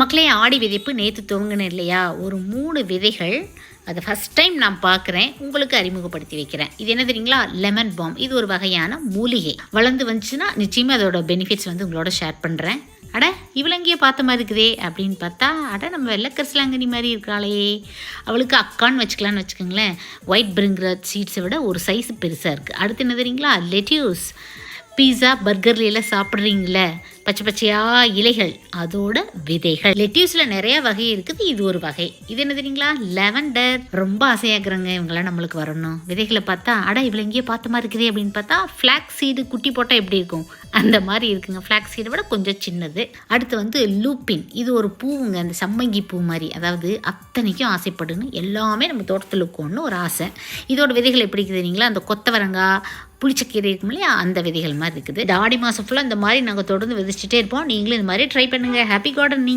மக்களே ஆடி விதைப்பு நேற்று துவங்கினேன் இல்லையா? ஒரு மூணு விதைகள் அதை ஃபஸ்ட் டைம் நான் பார்க்குறேன் உங்களுக்கு அறிமுகப்படுத்தி வைக்கிறேன். இது என்ன தெரியுங்களா? லெமன் பாம் இது ஒரு வகையான மூலிகை. வளர்ந்து வந்துச்சுன்னா நிச்சயமாக அதோட பெனிஃபிட்ஸ் வந்து உங்களோட ஷேர் பண்ணுறேன் அட இவளங்கியே பார்த்த மாதிரி இருக்குதே அப்படின்னு பார்த்தா அட நம்ம வெள்ளக்கரிசலாங்கனி மாதிரி இருக்காளே. அவளுக்கு அக்கான்னு வச்சுக்கலான்னு வச்சுக்கோங்களேன். ஒயிட் பிரிங்கிற சீட்ஸை விட ஒரு சைஸ் பெருசாக இருக்குது அடுத்து என்ன தெரியுங்களா? லெட்யூஸ் பீஸா பர்கர்ல எல்லாம் சாப்பிட்றீங்களே பச்சை பச்சையா இலைகள் அதோட விதைகள். லெட்யூஸில் நிறைய வகை இருக்குது இது ஒரு வகை. இது என்ன தெரியுங்களா? லெவண்டர் ரொம்ப ஆசையாக்குறாங்க இவங்களாம் நம்மளுக்கு வரணும். விதைகளை பார்த்தா அட இவ்வளோ எங்கேயோ பார்த்த மாதிரி இருக்குதே அப்படின்னு பார்த்தா ஃப்ளாக் சீடு குட்டி போட்டால் எப்படி இருக்கும்? அந்த மாதிரி இருக்குங்க. ஃப்ளாக் சீடை விட கொஞ்சம் சின்னது. அடுத்து வந்து லூப்பின் இது ஒரு பூவுங்க அந்த சம்மங்கி பூ மாதிரி. அதாவது அத்தனைக்கும் ஆசைப்படுன்னு எல்லாமே நம்ம தோட்டத்தில் இருக்கணும்னு ஒரு ஆசை. இதோட விதைகள் எப்படி தெரியுங்களா? அந்த கொத்தவரங்காய் புளிச்சக்கீரை இருக்கும் இல்லையா? அந்த விதைகள் மாதிரி இருக்குது. இந்த ஆடி மாதம் ஃபுல்லாக இந்த மாதிரி நாங்கள் தொடர்ந்து விதைச்சிட்டே இருப்போம். நீங்களும் இந்த மாதிரி ட்ரை பண்ணுங்கள் ஹாப்பி கார்டனிங்